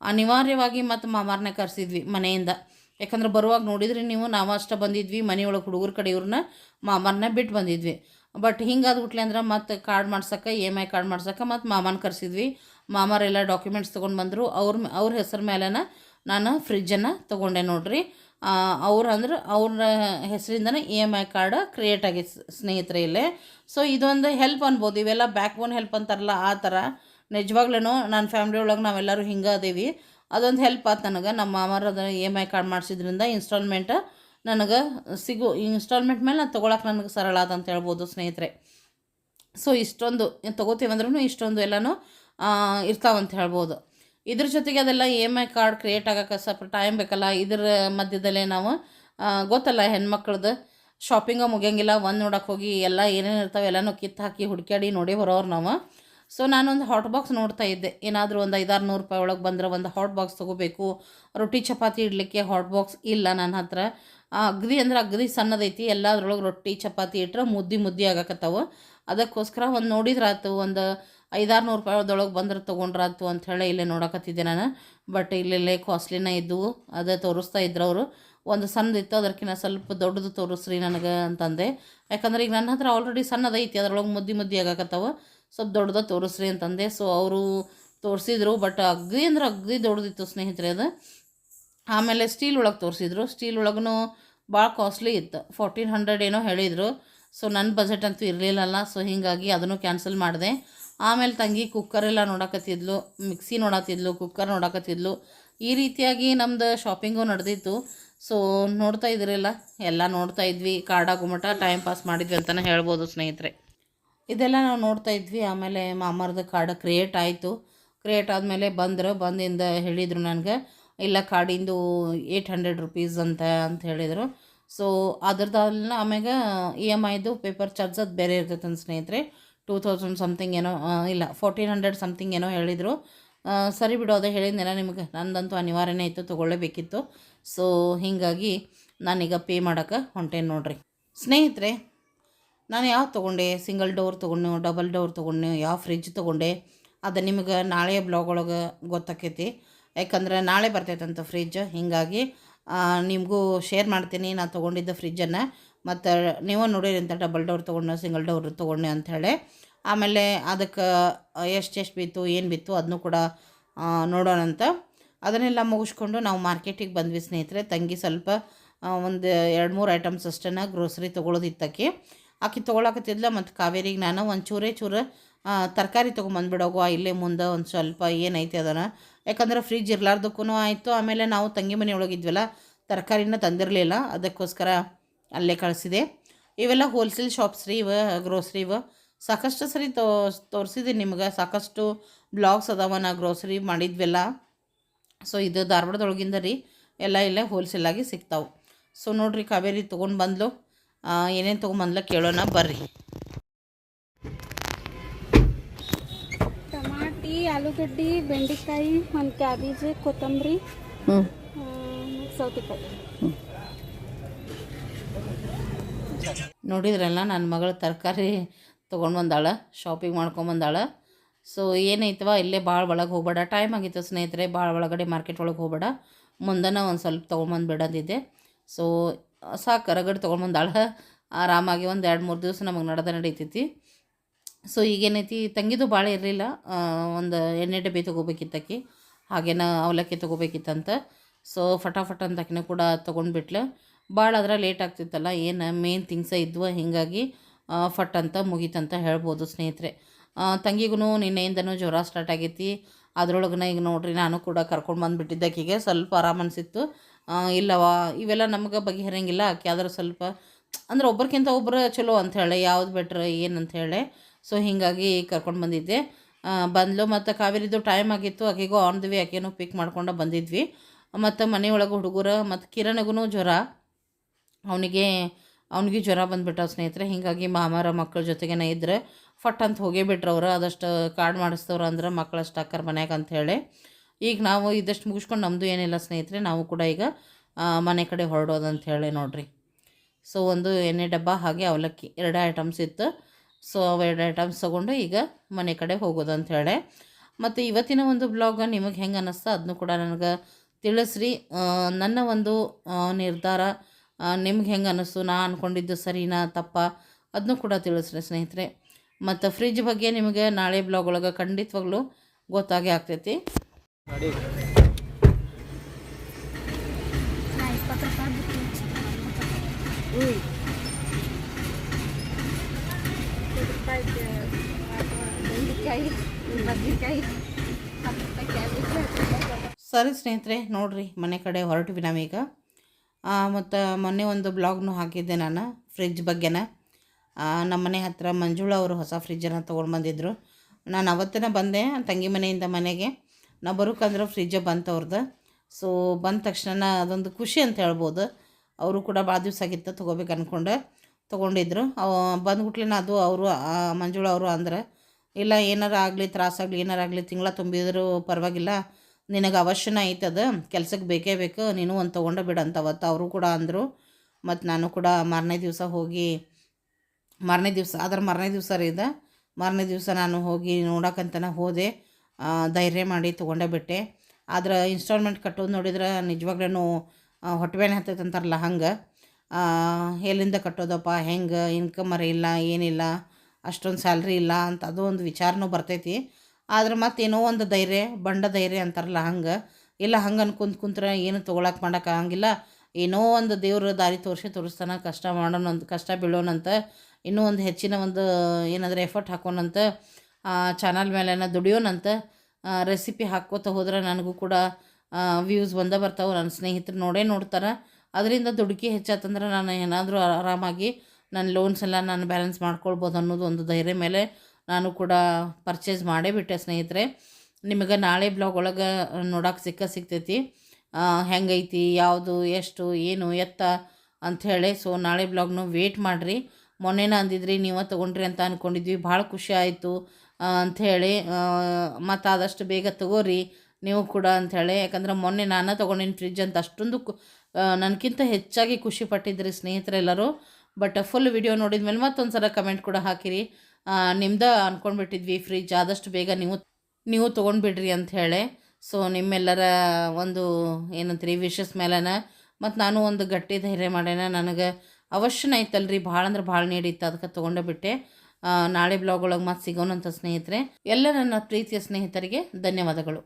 A: ಅನಿವಾರ್ಯವಾಗಿ ಮತ್ತು ಮಾಮಾರನ್ನ ಕರೆಸಿದ್ವಿ ಮನೆಯಿಂದ. ಯಾಕಂದ್ರೆ ಬರುವಾಗ ನೋಡಿದ್ರಿ ನೀವು, ನಾವು ಅಷ್ಟೇ ಬಂದಿದ್ವಿ, ಮನೆಯೊಳಗೆ ಹುಡುಗರ ಕಡೆಯವ್ರನ್ನ ಮಾಮಾರನ್ನ ಬಿಟ್ಟು ಬಂದಿದ್ವಿ. ಬಟ್ ಹಿಂಗಾದ ಹಿಂಗಾದ್ಬಿಟ್ಲೆ ಅಂದ್ರೆ ಮತ್ತು ಕಾರ್ಡ್ ಮಾಡ್ಸಕ್ಕೆ ಇ ಎಂ ಐ ಕಾರ್ಡ್ ಮಾಡ್ಸಕ್ಕೆ ಮತ್ತು ಮಾಮನ ಕರೆಸಿದ್ವಿ. ಮಾಮಾರೆಲ್ಲ ಡಾಕ್ಯುಮೆಂಟ್ಸ್ ತೊಗೊಂಡು ಬಂದರು. ಅವ್ರ ಅವ್ರ ಹೆಸರು ಮೇಲೆನ ನಾನು ಫ್ರಿಜ್ಜನ್ನು ತೊಗೊಂಡೆ ನೋಡ್ರಿ. ಅವ್ರು ಅಂದ್ರೆ ಅವ್ರ ಹೆಸರಿಂದನೇ E M I card create ಆಗಿ ಸ್ನೇಹಿತರೆ ಇಲ್ಲೇ. ಸೊ ಇದೊಂದು ಹೆಲ್ಪ್ ಅನ್ಬೋದು. ಇವೆಲ್ಲ ಬ್ಯಾಕ್ ಬೋನ್ ಹೆಲ್ಪ್ ಅಂತಾರಲ್ಲ, ಆ ಥರ ನಿಜವಾಗ್ಲೂ ನನ್ನ ಫ್ಯಾಮ್ಲಿ ಒಳಗೆ ನಾವೆಲ್ಲರೂ ಹಿಂಗೆ ಅದೀವಿ. ಅದೊಂದು ಹೆಲ್ಪ್ ಆಯ್ತು ನನಗೆ. ನಮ್ಮ ಮಾಮಾರ ಅದನ್ನು ಇ ಎಂ ಐ ಕಾರ್ಡ್ ಮಾಡಿಸಿದ್ರಿಂದ ಇನ್ಸ್ಟಾಲ್ಮೆಂಟ್ ನನಗೆ ಸಿಗು ಇನ್ಸ್ಟಾಲ್ಮೆಂಟ್ ಮೇಲೆ ನಾನು ತೊಗೊಳಕ್ಕೆ ನನಗೆ ಸರಳ ಅಂತ ಹೇಳ್ಬೋದು ಸ್ನೇಹಿತರೆ. ಸೊ ಇಷ್ಟೊಂದು ತೊಗೋತೀವಂದ್ರೂ ಇಷ್ಟೊಂದು ಎಲ್ಲನೂ ಇರ್ತಾವಂತ ಹೇಳ್ಬೋದು. ಇದ್ರ ಜೊತೆಗೆ ಅದೆಲ್ಲ E M I card create ಆಗೋಕ್ಕೆ ಸ್ವಲ್ಪ ಟೈಮ್ ಬೇಕಲ್ಲ. ಇದ್ರ ಮಧ್ಯದಲ್ಲೇ ನಾವು ಗೊತ್ತಲ್ಲ ಹೆಣ್ಮಕ್ಳದ್ದು ಶಾಪಿಂಗ ಮುಗಿಯಂಗಿಲ್ಲ, ಒಂದು ನೋಡೋಕೆ ಹೋಗಿ ಎಲ್ಲ ಏನೇನು ಇರ್ತಾವೆ ಎಲ್ಲನೂ ಕಿತ್ತು ಹಾಕಿ ಹುಡುಕಾಡಿ ನೋಡಿ ಬರೋರು ನಾವು. ಸೊ ನಾನೊಂದು ಹಾಟ್ ಬಾಕ್ಸ್ ನೋಡ್ತಾ ಇದ್ದೆ. ಏನಾದರೂ ಒಂದು ಐದಾರು ನೂರು ರೂಪಾಯಿ ಒಳಗೆ ಬಂದರೆ ಒಂದು ಹಾಟ್ ಬಾಕ್ಸ್ ತೊಗೋಬೇಕು. ರೊಟ್ಟಿ, ಚಪಾತಿ ಇಡಲಿಕ್ಕೆ ಹಾಟ್ ಬಾಕ್ಸ್ ಇಲ್ಲ ನನ್ನ ಹತ್ರ. ಅಗದಿ ಅಂದ್ರೆ ಅಗದಿ ಸಣ್ಣದೈತಿ. ಎಲ್ಲದ್ರೊಳಗೆ ರೊಟ್ಟಿ, ಚಪಾತಿ ಇಟ್ಟರೆ ಮುದ್ದಿ ಮುದ್ದಿ ಆಗಕತ್ತಾವ. ಅದಕ್ಕೋಸ್ಕರ ಒಂದು ನೋಡಿದ್ರಾತು ಒಂದು ಐದಾರು ನೂರು ರೂಪಾಯಿದೊಳಗೆ ಬಂದ್ರೆ ತೊಗೊಂಡ್ರಾತು ಅಂತ ಹೇಳಿ ಇಲ್ಲೇ ನೋಡಕತ್ತಿದ್ದೆ ನಾನು. ಬಟ್ ಇಲ್ಲೆಲ್ಲೇ ಕಾಸ್ಟ್ಲಿನೇ ಇದ್ದವು, ಅದೇ ತೋರಿಸ್ತಾ ಇದ್ರು ಅವರು. ಒಂದು ಸಣ್ಣದಿತ್ತು ಅದಕ್ಕಿಂತ ಸ್ವಲ್ಪ ದೊಡ್ಡದು ತೋರಿಸ್ರಿ ನನಗೆ ಅಂತಂದೆ. ಯಾಕಂದ್ರೆ ಈಗ ನನ್ನ ಹತ್ರ ಆಲ್ರೆಡಿ ಸಣ್ಣದೈತಿ ಅದರೊಳಗೆ ಮುದ್ದಿ ಮುದ್ದಿ ಆಗಕತ್ತಾವ. ಸ್ವಲ್ಪ ದೊಡ್ಡದ ತೋರಿಸ್ರಿ ಅಂತಂದೆ. ಸೊ ಅವರು ತೋರಿಸಿದ್ರು ಬಟ್ ಅಗ್ದಿ ಅಂದ್ರೆ ಅಗ್ದಿ ದೊಡ್ಡದಿತ್ತು ಸ್ನೇಹಿತರೆ ಅದು. ಆಮೇಲೆ ಸ್ಟೀಲ್ ಒಳಗೆ ತೋರಿಸಿದ್ರು. ಸ್ಟೀಲ್ ಒಳಗೂ ಭಾಳ ಕಾಸ್ಟ್ಲಿ ಇತ್ತು. ಫೋರ್ಟೀನ್ ಹಂಡ್ರೆಡ್ ಏನೋ ಹೇಳಿದರು. ಸೊ ನನ್ನ ಬಜೆಟ್ ಅಂತೂ ಇರಲಿಲ್ಲಲ್ಲ. ಸೊ ಹೀಗಾಗಿ ಅದನ್ನು ಕ್ಯಾನ್ಸಲ್ ಮಾಡಿದೆ. ಆಮೇಲೆ ತಂಗಿ ಕುಕ್ಕರ್ ಎಲ್ಲ ನೋಡಕತ್ತಿದ್ಲು, ಮಿಕ್ಸಿ ನೋಡತ್ತಿದ್ಲು ಕುಕ್ಕರ್ ನೋಡಕತ್ತಿದ್ಲು. ಈ ರೀತಿಯಾಗಿ ನಮ್ದು ಶಾಪಿಂಗು ನಡೆದಿತ್ತು. ಸೊ ನೋಡ್ತಾ ಇದ್ರಲ್ಲ, ಎಲ್ಲ ನೋಡ್ತಾ ಇದ್ವಿ. ಕಾಡ ಗುಮಟ ಟೈಮ್ ಪಾಸ್ ಮಾಡಿದ್ವಿ ಅಂತಲೇ ಹೇಳ್ಬೋದು ಸ್ನೇಹಿತರೆ. ಇದೆಲ್ಲ ನಾವು ನೋಡ್ತಾ ಇದ್ವಿ. ಆಮೇಲೆ ಮಾಮರದ ಕಾರ್ಡ್ ಕ್ರಿಯೇಟ್ ಆಯಿತು. ಕ್ರಿಯೇಟ್ ಆದಮೇಲೆ ಬಂದರು, ಬಂದಿಂದ ಹೇಳಿದರು ನನಗೆ, ಇಲ್ಲ ಕಾಡಿಂದು ಏಯ್ಟ್ ಹಂಡ್ರೆಡ್ ರುಪೀಸ್ ಅಂತ ಅಂತ ಹೇಳಿದರು. ಸೊ ಅದ್ರದ್ದಲ್ಲ ಆಮೇಲೆ ಇ ಎಂ ಐದು ಪೇಪರ್ ಚಾರ್ಜ್ ಅದು ಬೇರೆ ಇರ್ತೈತೆ ಸ್ನೇಹಿತರೆ. ಟೂ ತೌಸಂಡ್ ಸಮಥಿಂಗ್ ಏನೋ ಇಲ್ಲ ಫೋರ್ಟೀನ್ ಹಂಡ್ರೆಡ್ ಸಮಥಿಂಗ್ ಏನೋ ಹೇಳಿದರು. ಸರಿ ಬಿಡು, ಅದೇ ಹೇಳಿದ್ನೆಲ್ಲ ನಿಮಗೆ. ನಂದಂತೂ ಅನಿವಾರ್ಯನೇ ಇತ್ತು, ತೊಗೊಳ್ಳೇಬೇಕಿತ್ತು. ಸೊ ಹೀಗಾಗಿ ನಾನೀಗ ಪೇ ಮಾಡೋಕೆ ಹೊಂಟೇನು ನೋಡ್ರಿ. ಸ್ನೇಹಿತರೆ, ನಾನು ಯಾವ ತೊಗೊಂಡೆ? ಸಿಂಗಲ್ ಡೋರ್ ತೊಗೊಂಡು ಡಬಲ್ ಡೋರ್ ತೊಗೊಂಡು, ಯಾವ ಫ್ರಿಜ್ ತೊಗೊಂಡೆ? ಅದು ನಿಮಗೆ ನಾಳೆ ಬ್ಲಾಗ್ ಒಳಗೆ ಗೊತ್ತಾಕೈತಿ. ಯಾಕಂದ್ರೆ ನಾಳೆ ಬರ್ತೈತಂತ ಫ್ರಿಜ್ ಹೀಗಾಗಿ ನಿಮಗೂ ಶೇರ್ ಮಾಡ್ತೀನಿ. ನಾನು ತೊಗೊಂಡಿದ್ದ ಫ್ರಿಜ್ಜನ್ನು ಮತ್ತು ನೀವು ನೋಡಿರಿ ಅಂತ ಡಬಲ್ ಡೋರ್ ತೊಗೊಂಡು ಸಿಂಗಲ್ ಡೋರ್ ತೊಗೊಂಡೆ ಅಂಥೇಳಿ ಆಮೇಲೆ ಅದಕ್ಕೆ ಎಷ್ಟು ಎಷ್ಟು ಬಿತ್ತು, ಏನು ಬಿತ್ತು ಅದನ್ನು ಕೂಡ ನೋಡೋಣ ಅಂತ. ಅದನ್ನೆಲ್ಲ ಮುಗಿಸ್ಕೊಂಡು ನಾವು ಮಾರ್ಕೆಟಿಗೆ ಬಂದ್ವಿ ಸ್ನೇಹಿತರೆ. ತಂಗಿ ಸ್ವಲ್ಪ ಒಂದು ಎರಡು, ಮೂರು ಐಟಮ್ಸ್ ಅಷ್ಟನ್ನು ಗ್ರೋಸರಿ ತೊಗೊಳೋದಿತ್ತಕ್ಕೆ ಆಕೆ ತೊಗೊಳಕತ್ತಿದ್ಲ ಮತ್ತು ಕಾವೇರಿಗೆ ನಾನು ಒಂದು ಚೂರೇ ಚೂರು ತರಕಾರಿ ತೊಗೊಂಬಂದ್ಬಿಡೋಗು ಇಲ್ಲೇ ಮುಂದೆ ಒಂದು ಸ್ವಲ್ಪ ಏನೈತೆ ಅದನ್ನು. ಯಾಕಂದ್ರೆ ಫ್ರಿಜ್ ಇರಲಾರ್ದಕ್ಕೂ ಆಯಿತು. ಆಮೇಲೆ ನಾವು ತಂಗಿ ಮನೆ ಒಳಗಿದ್ವಲ್ಲ ತರಕಾರಿನ ತಂದಿರಲಿಲ್ಲ. ಅದಕ್ಕೋಸ್ಕರ ಅಲ್ಲೇ ಕಳಿಸಿದೆ. ಇವೆಲ್ಲ ಹೋಲ್ಸೇಲ್ ಶಾಪ್ಸ್ ರೀ ಇವ ಗ್ರೋಸ್ರಿ ಇವ. ಸಾಕಷ್ಟು ಸರಿ ತೋ ತೋರಿಸಿದೆ ನಿಮ್ಗೆ. ಸಾಕಷ್ಟು ಬ್ಲಾಗ್ಸ್ ಅದಾವ ನಾ ಗ್ರೋಸರಿ ಮಾಡಿದ್ವೆಲ್ಲ. ಸೊ ಇದು ಧಾರವಾಡದೊಳಗಿಂದ ರೀ. ಎಲ್ಲ ಇಲ್ಲೇ ಹೋಲ್ಸೇಲಾಗಿ ಸಿಗ್ತಾವೆ. ಸೊ ನೋಡ್ರಿ ಕಾವೇರಿ ತೊಗೊಂಡು ಬಂದ್ಲು. ಏನೇನು ತೊಗೊಂಬಂದ್ಲ ಕೇಳೋಣ ಬರ್ರಿ.
C: ಟಮಾಟಿ ಆಲೂಗಡ್ಡಿ ಬೆಂಡೆಕಾಯಿ ಒಂದು ಕ್ಯಾಬೇಜ್ ಕೊತ್ತಂಬರಿ ಸೌತೆಕಾಯಿ.
A: ನೋಡಿದ್ರಲ್ಲ ನನ್ನ ಮಗಳು ತರಕಾರಿ ತೊಗೊಂಡು ಬಂದಾಳ ಶಾಪಿಂಗ್ ಮಾಡ್ಕೊಂಬಂದಾಳ ಸೊ ಏನೈತವ, ಇಲ್ಲೇ ಭಾಳ ಒಳಗೆ ಹೋಗ್ಬೇಡ. ಟೈಮ್ ಆಗಿತ್ತು ಸ್ನೇಹಿತರೆ ಭಾಳ ಒಳಗಡೆ ಮಾರ್ಕೆಟ್ ಒಳಗೆ ಹೋಗ್ಬೇಡ. ಮುಂದನ ಒಂದು ಸ್ವಲ್ಪ ತೊಗೊಂಬಂದು ಸೊ ಸಾಕು, ರಗಡೆ ತೊಗೊಂಬಂದಾಳ ಆರಾಮಾಗಿ ಒಂದು ಎರಡು ಮೂರು ದಿವಸ ನಮಗೆ ನಡೆದ ನಡೀತೈತಿ. ಸೊ ಈಗೇನೈತಿ, ತಂಗಿದು ಭಾಳ ಇರಲಿಲ್ಲ. ಒಂದು ಎಣ್ಣೆ ಡಬ್ಬಿ ತೊಗೋಬೇಕಿತ್ತಕ್ಕಿ ಹಾಗೇನ ಅವಲಕ್ಕಿ ತೊಗೋಬೇಕಿತ್ತಂತ. ಸೊ ಫಟಾಫಟ ಅಂತ ಆಕಿನ ಕೂಡ ತೊಗೊಂಡ್ಬಿಟ್ಲು. ಭಾಳ ಅದರ ಲೇಟ್ ಆಗ್ತಿತ್ತಲ್ಲ, ಏನು ಮೇನ್ ಥಿಂಗ್ಸ ಇದ್ವ, ಹೀಗಾಗಿ ಫಟ್ ಅಂತ ಮುಗೀತಂತ ಹೇಳ್ಬೋದು ಸ್ನೇಹಿತರೆ. ತಂಗಿಗೂ ನಿನ್ನೆಯಿಂದನೂ ಜ್ವರ ಸ್ಟಾರ್ಟ್ ಆಗೈತಿ. ಅದ್ರೊಳಗನ ಈಗ ನೋಡ್ರಿ, ನಾನು ಕೂಡ ಕರ್ಕೊಂಡು ಬಂದುಬಿಟ್ಟಿದ್ದೆ ಆಕೆಗೆ, ಸ್ವಲ್ಪ ಆರಾಮ ಅನಿಸಿತ್ತು. ಇಲ್ಲವ ಇವೆಲ್ಲ ನಮ್ಗೆ ಬಗೆಹರಂಗಿಲ್ಲ ಆಕೆ ಆದ್ರೆ ಸ್ವಲ್ಪ, ಅಂದ್ರೆ ಒಬ್ರಿಗಿಂತ ಒಬ್ರು ಚಲೋ ಅಂಥೇಳಿ ಯಾವ್ದು ಬೆಟ್ರ್ ಏನು ಅಂಥೇಳಿ ಸೊ ಹೀಗಾಗಿ ಕರ್ಕೊಂಡು ಬಂದಿದ್ದೆ. ಬಂದ್ಲು ಮತ್ತು ಕಾವೇರಿದು ಟೈಮ್ ಆಗಿತ್ತು, ಆಕೆಗೂ ಆನ್ ದಿ ವೇ ಆಕೆನೂ ಪಿಕ್ ಮಾಡ್ಕೊಂಡು ಬಂದಿದ್ವಿ. ಮತ್ತು ಮನೆಯೊಳಗೆ ಹುಡುಗರು, ಮತ್ತು ಕಿರಣಗೂ ಜ್ವರ. ಅವನಿಗೆ ಅವನಿಗೆ ಜ್ವರ ಬಂದುಬಿಟ್ಟ ಸ್ನೇಹಿತರೆ. ಹೀಗಾಗಿ ಮಾಮಾರ ಮಕ್ಕಳ ಜೊತೆಗೇನೆ ಇದ್ದರೆ ಫಟ್ ಅಂತ ಹೋಗೇ ಬಿಟ್ರೆ ಅವ್ರು. ಅದಷ್ಟು ಕಾರ್ಡ್ ಮಾಡಿಸ್ತವ್ರು ಅಂದ್ರೆ ಮಕ್ಕಳಷ್ಟು ಅಕ್ಕರ ಮನ್ಯಾಗ ಅಂಥೇಳಿ ಈಗ ನಾವು ಇದಷ್ಟು ಮುಗಿಸ್ಕೊಂಡು ನಮ್ಮದು ಏನಿಲ್ಲ ಸ್ನೇಹಿತರೆ, ನಾವು ಕೂಡ ಈಗ ಮನೆ ಕಡೆ ಹೊರಡೋದು ಅಂತ ಹೇಳಿ ನೋಡ್ರಿ. ಸೊ ಒಂದು ಎಣ್ಣೆ ಡಬ್ಬ, ಹಾಗೆ ಅವಲಕ್ಕಿ, ಎರಡು ಐಟಮ್ಸ್ ಇತ್ತು. ಸೊ ಅವು ಎರಡು ಐಟಮ್ಸ್ ತೊಗೊಂಡು ಈಗ ಮನೆ ಕಡೆ ಹೋಗೋದು ಅಂತ ಹೇಳಿ ಮತ್ತು ಇವತ್ತಿನ ಒಂದು ಬ್ಲಾಗ ನಿಮಗೆ ಹೆಂಗೆ ಅನ್ನಿಸ್ತಾ ಅದನ್ನು ಕೂಡ ನನಗೆ ತಿಳಿಸ್ರಿ. ನನ್ನ ಒಂದು ನಿರ್ಧಾರ ನಿಮ್ಗೆ ಹೆಂಗೆ ಅನ್ನಿಸ್ತು ನಾ ಅಂದ್ಕೊಂಡಿದ್ದು ಸರಿನಾ, ತಪ್ಪ? ಅದನ್ನು ಕೂಡ ತಿಳಿಸ್ರಿ ಸ್ನೇಹಿತರೆ. ಮತ್ತು ಫ್ರಿಜ್ ಬಗ್ಗೆ ನಿಮಗೆ ನಾಳೆ ಬ್ಲಾಗ್ ಒಳಗೆ ಖಂಡಿತವಾಗ್ಲೂ ಗೊತ್ತಾಗೇ ಆಗ್ತೈತಿ. ಸರಿ ಸ್ನೇಹಿತರೆ, ನೋಡ್ರಿ ಮನೆ ಕಡೆ ಹೊರಟಿವಿ ನಾವೀಗ ಮತ್ತು ಮೊನ್ನೆ ಒಂದು ಬ್ಲಾಗ್ನು ಹಾಕಿದ್ದೆ ನಾನು ಫ್ರಿಜ್ ಬಗ್ಗೆನ. ನಮ್ಮ ಮನೆ ಹತ್ತಿರ ಮಂಜುಳ ಅವರು ಹೊಸ ಫ್ರಿಜ್ಜನ್ನು ತೊಗೊಂಡು ಬಂದಿದ್ದರು ನಾನು ಅವತ್ತಿನ ಬಂದೆ ತಂಗಿ ಮನೆಯಿಂದ ಮನೆಗೆ. ನಾ ಬರೋಕಂದ್ರೆ ಫ್ರಿಜ್ಜ ಬಂತು ಅವ್ರದ್ದು ಸೊ ಬಂದ ತಕ್ಷಣ ಅದೊಂದು ಖುಷಿ ಅಂತ ಹೇಳ್ಬೋದು. ಅವರು ಕೂಡ ಭಾಳ ದಿವಸ ಆಗಿತ್ತು ತೊಗೋಬೇಕು ಅಂದ್ಕೊಂಡು ತೊಗೊಂಡಿದ್ರು. ಅವ ಅದು ಅವರು ಮಂಜುಳ ಅವರು ಅಂದ್ರೆ, ಇಲ್ಲ, ಏನಾರು ಆಗಲಿ ತ್ರಾಸಾಗಲಿ ಏನಾರು ಆಗಲಿ, ತಿಂಗಳ ತುಂಬಿದ್ರು ಪರವಾಗಿಲ್ಲ. ನಿನಗೆ ಅವಶ್ಯನ ಐತದ? ಕೆಲಸಕ್ಕೆ ಬೇಕೇ ಬೇಕು, ನೀನು ಒಂದು ತೊಗೊಂಡು ಬಿಡು ಅಂತ ಅವತ್ತು ಅವರು ಕೂಡ ಅಂದರು. ಮತ್ತು ನಾನು ಕೂಡ ಮಾರನೇ ದಿವಸ ಹೋಗಿ, ಮಾರನೇ ದಿವಸ ಅದರ ಮಾರನೇ ದಿವಸ ರೀ ಇದು. ಮಾರನೇ ದಿವಸ ನಾನು ಹೋಗಿ ನೋಡೋಕ್ಕಂತನ ಹೋದೆ. ಧೈರ್ಯ ಮಾಡಿ ತೊಗೊಂಡೇ ಬಿಟ್ಟೆ. ಆದ್ರೆ ಇನ್ಸ್ಟಾಲ್ಮೆಂಟ್ ಕಟ್ಟೋದು ನೋಡಿದ್ರೆ ನಿಜವಾಗ್ಲೂ ಹತ್ತೈತೆ ಅಂತಾರಲ್ಲ ಹಂಗೆ. ಎಲ್ಲಿಂದ ಕಟ್ಟೋದಪ್ಪ, ಹೆಂಗೆ ಇನ್ಕಮ್ ಅರ ಇಲ್ಲ, ಏನಿಲ್ಲ, ಅಷ್ಟೊಂದು ಸ್ಯಾಲ್ರಿ ಇಲ್ಲ ಅಂತ ಅದು ಒಂದು ವಿಚಾರನೂ ಬರ್ತೈತಿ. ಆದ್ರೆ ಮತ್ತೇನೋ ಒಂದು ಧೈರ್ಯ, ಬಂಡ ಧೈರ್ಯ ಅಂತಾರಲ್ಲ ಹಂಗೆ. ಇಲ್ಲ ಹಂಗೆ ಅನ್ಕೊಂತ ಕುಂತ್ರೆ ಏನು ತೊಗೊಳಕ್ಕೆ ಮಾಡೋಕೆ ಆಗಂಗಿಲ್ಲ. ಏನೋ ಒಂದು ದೇವ್ರ ದಾರಿ ತೋರಿಸಿ ತೋರಿಸ್ತಾನ, ಕಷ್ಟ ಮಾಡೋಣಂತ ಕಷ್ಟ ಬೀಳೋಣಂತ ಇನ್ನೂ ಒಂದು ಹೆಚ್ಚಿನ ಒಂದು ಏನಾದರೂ ಎಫರ್ಟ್ ಹಾಕೋಣಂತ ಚಾನಲ್ ಮೇಲೆನ ದುಡಿಯೋಣಂತ ರೆಸಿಪಿ ಹಾಕ್ಕೋತ ಹೋದ್ರೆ ನನಗೂ ಕೂಡ ವ್ಯೂಸ್ ಬಂದೇ ಬರ್ತಾವೆ. ನನ್ನ ಸ್ನೇಹಿತರು ನೋಡೇ ನೋಡ್ತಾರೆ. ಅದರಿಂದ ದುಡುಕಿ ಹೆಚ್ಚಾತಂದ್ರೆ ನಾನು ಏನಾದರೂ ಆರಾಮಾಗಿ ನನ್ನ ಲೋನ್ಸ್ ಎಲ್ಲ ನಾನು ಬ್ಯಾಲೆನ್ಸ್ ಮಾಡ್ಕೊಳ್ಬೋದು ಅನ್ನೋದು ಒಂದು ಧೈರ್ಯ ಮೇಲೆ ನಾನು ಕೂಡ ಪರ್ಚೇಸ್ ಮಾಡೇ ಬಿಟ್ಟೆ ಸ್ನೇಹಿತರೆ. ನಿಮಗೆ ನಾಳೆ ಬ್ಲಾಗ್ ಒಳಗೆ ನೋಡೋಕೆ ಸಿಕ್ಕ ಸಿಗ್ತೈತಿ. ಹೆಂಗೈತಿ, ಯಾವುದು, ಎಷ್ಟು, ಏನು, ಎತ್ತ ಅಂಥೇಳಿ ಸೊ ನಾಳೆ ಬ್ಲಾಗ್ನು ವೇಟ್ ಮಾಡಿರಿ. ಮೊನ್ನೆನ ಅಂದಿದ್ರಿ, ನೀವು ತೊಗೊಂಡ್ರಿ ಅಂತ ಅಂದ್ಕೊಂಡಿದ್ವಿ ಭಾಳ ಖುಷಿ ಆಯಿತು ಅಂಥೇಳಿ ಮತ್ತು ಆದಷ್ಟು ಬೇಗ ತಗೋರಿ, ನೀವು ಕೂಡ ಅಂಥೇಳಿ ಯಾಕಂದ್ರೆ ಮೊನ್ನೆ ನಾನು ತೊಗೊಂಡಿನಿ ಫ್ರಿಜ್ ಅಂತ ಅಷ್ಟೊಂದು ನನಗಿಂತ ಹೆಚ್ಚಾಗಿ ಖುಷಿ ಪಟ್ಟಿದ್ರಿ ಸ್ನೇಹಿತರೆಲ್ಲರೂ. ಬಟ್ ಫುಲ್ ವಿಡಿಯೋ ನೋಡಿದ ಮೇಲೆ ಮತ್ತೊಂದು ಸಲ ಕಮೆಂಟ್ ಕೂಡ ಹಾಕಿರಿ. ನಿಮ್ದು ಅಂದ್ಕೊಂಡ್ಬಿಟ್ಟಿದ್ವಿ ಫ್ರಿಜ್ ಆದಷ್ಟು ಬೇಗ ನೀವು ನೀವು ತೊಗೊಂಡ್ಬಿಡ್ರಿ ಅಂತ ಹೇಳಿ. ಸೊ ನಿಮ್ಮೆಲ್ಲರ ಒಂದು ಏನಂತೀರಿ ವಿಶಸ್ ಮೇಲನ ಮತ್ತು ನಾನು ಒಂದು ಗಟ್ಟಿ ಧೈರ್ಯ ಮಾಡ್ಯಾನ. ನನಗೆ ಅವಶ್ಯನ ಐತಲ್ರಿ, ಭಾಳ ಅಂದ್ರೆ ಭಾಳ ನೀಡಿತ್ತು ಅದಕ್ಕೆ ತೊಗೊಂಡೇ ಬಿಟ್ಟೆ. ನಾಳೆ ಬ್ಲಾಗ್ ಒಳಗೆ ಮತ್ತೆ ಸಿಗೋಣಂತ ಸ್ನೇಹಿತರೆ, ಎಲ್ಲ ನನ್ನ ಪ್ರೀತಿಯ ಸ್ನೇಹಿತರಿಗೆ ಧನ್ಯವಾದಗಳು.